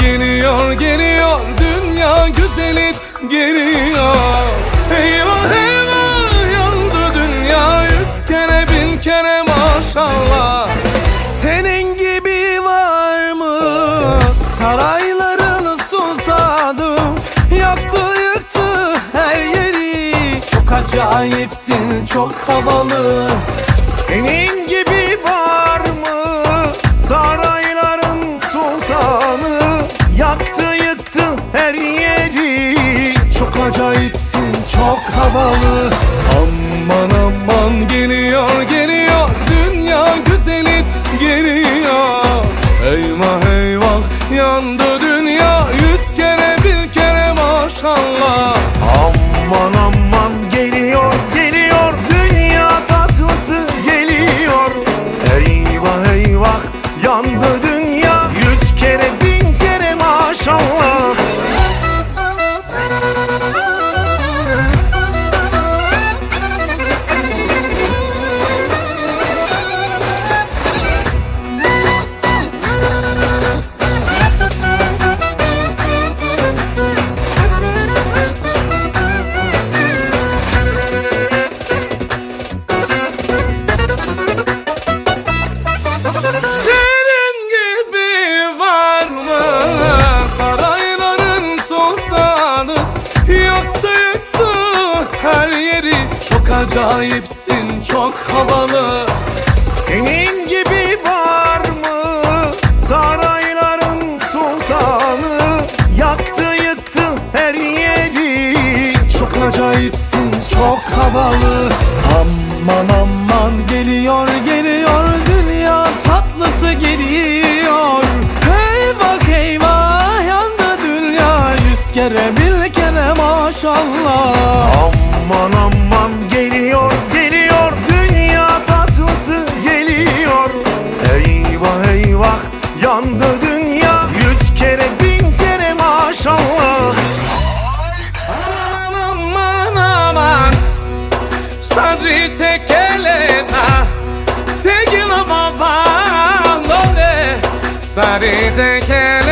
Geliyor geliyor. Dünya güzeli geliyor. Eyvah eyvah yandı dünya. Yüz kere bin kere maşallah. Senin gibi var mı? Sarayların sultanı. Yaktı yıktı her yeri. Çok acayipsin çok havalı. Senin havalı Aman aman geliyor geliyor. Dünya güzeli geliyor. Eyvah eyvah yandı dünya. Yüz kere bir kere maşallah. Aman aman geliyor geliyor. Dünya tatlısı geliyor. Eyvah eyvah yandı dünya. Yüz kere bin kere maşallah acayipsin çok havalı. Senin gibi var mı? Sarayların sultanı. Yaktı yıktı her yeri. Çok acayipsin çok havalı. Aman aman geliyor geliyor. Dünya tatlısı geliyor. Eyvah eyvah yandı dünya. Yüz kere bir kere maşallah yandı dünya. Yüz kere bin kere maşallah. Aman aman aman. Sadri tekelena. Tegila baba Nore Sadri tekelena